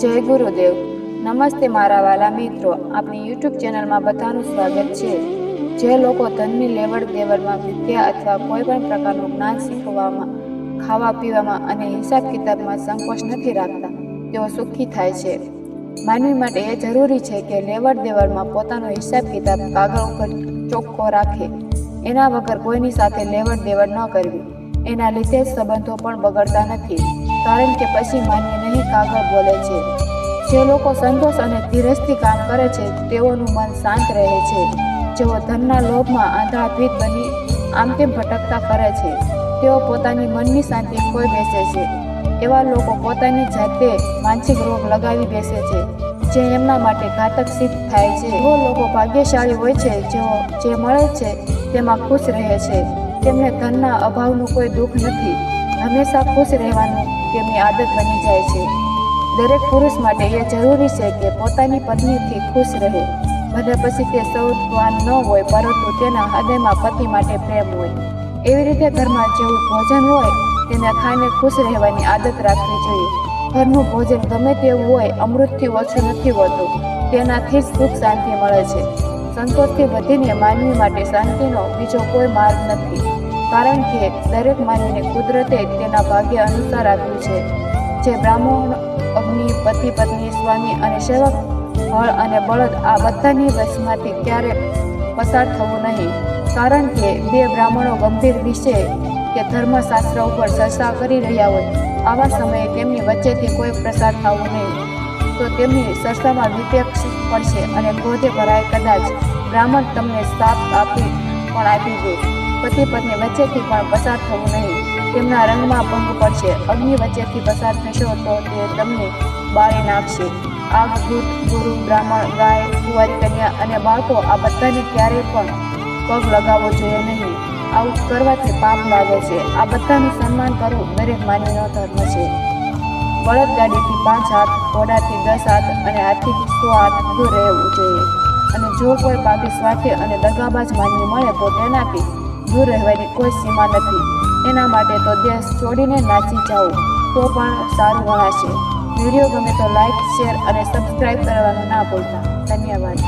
જય ગુરુદેવ. નમસ્તે મારા વાલા મિત્રો. આપણી યુટ્યુબ ચેનલમાં બધાનું સ્વાગત છે. જે લોકો ધનની લેવડ દેવડમાં વિદ્યા અથવા કોઈ પણ પ્રકારનું જ્ઞાન શીખવામાં, ખાવા પીવામાં અને હિસાબ કિતાબમાં સંકોચ નથી રાખતા, તેઓ સુખી થાય છે. માનવી માટે એ જરૂરી છે કે લેવડ દેવડમાં પોતાનો હિસાબ કિતાબ કાગળ ઉપર ચોખ્ખો રાખે. એના વગર કોઈની સાથે લેવડ દેવડ ન કરવી. એના લીધે જ સંબંધો પણ બગડતા નથી. કારણ કે પછી માનવી નહીં કાગળ બોલે છે. જે લોકો સંતોષ અને ધીરજથી કામ કરે છે, તેઓનું મન શાંત રહે છે. જેઓ ધનના લોભમાં આંધળાભીત બની આમ તેમ ભટકતા કરે છે. તેઓ પોતાની મનની શાંતિ ખોઈ બેસે છે. એવા લોકો પોતાની જાતે માનસિક રોગ લગાવી બેસે છે, જે એમના માટે ઘાતક સિદ્ધ થાય છે. એવો લોકો ભાગ્યશાળી હોય છે, જેઓ જે મળે છે, તેમાં ખુશ રહે છે. તેમને ધનના અભાવનું કોઈ દુઃખ નથી. હંમેશા ખુશ રહેવાનું તેમની આદત બની જાય છે. દરેક પુરુષ માટે એ જરૂરી છે કે પોતાની પત્નીથી ખુશ રહે. ભલે પછી તે સૌવાન ન હોય, પરંતુ તેના હૃદયમાં પતિ માટે પ્રેમ હોય. એવી રીતે ઘરમાં જેવું ભોજન હોય, તેને ખાઈને ખુશ રહેવાની આદત રાખવી જોઈએ. ઘરનું ભોજન ગમે તેવું હોય, અમૃતથી ઓછું નથી હોતું. તેનાથી જ સુખ શાંતિ મળે છે. સંતોષથી વધીને માનવી માટે શાંતિનો બીજો કોઈ માર્ગ નથી. કારણ કે દરેક માનવીને કુદરતે તેના ભાગ્ય અનુસાર આપ્યું છે, જે બ્રાહ્મણ, અગ્નિ, પતિ, પત્ની, સ્વામી અને સેવક, હળ અને બળદ આ બધાની વશમાંથી ક્યારે પસાર થવું નહીં. કારણ કે બે બ્રાહ્મણો ગંભીર વિષય કે ધર્મશાસ્ત્ર ઉપર ચર્ચા કરી રહ્યા હોય, આવા સમયે તેમની વચ્ચેથી કોઈ પ્રસાર થવો નહીં. તો તેમની ચર્ચામાં વિપેક્ષ પડશે અને ક્રોધે ભરાય કદાચ બ્રાહ્મણ તમને સાપ આપી પણ આપી દે. પતિ પત્ની વચ્ચેથી પણ પસાર થવું નહીં. તેમના રંગમાં ભંગ પડશે. અગ્નિ વચ્ચેથી પસાર થશો તો તે તમને બાળી નાખશે. આગ દૂત ગુરુ, બ્રાહ્મણ, ગાય, કુંવારી, કન્યા અને બાળકો આ બધાને ક્યારેય પણ પગ લગાવવો જોઈએ નહીં. આવું કરવાથી પાપ લાગે છે. આ બધાનું સન્માન કરવું દરેક માનવીનો ધર્મ છે. બળદગાડીથી પાંચ હાથ, ઘોડાથી દસ હાથ અને હાથથી સો હાથ દૂર રહેવું જોઈએ. અને જો કોઈ પાપી સ્વાર્થે અને દગાબાજ માનવી મળે તો તેનાથી દૂર રહેવાની કોઈ સીમા નથી. એના માટે તો દેશ છોડીને નાચી જાઓ, તો પણ સારું ગણાશે. વીડિયો ગમે તો લાઈક શેર અને સબસ્ક્રાઈબ કરવાનું ના ભૂલતા. ધન્યવાદ.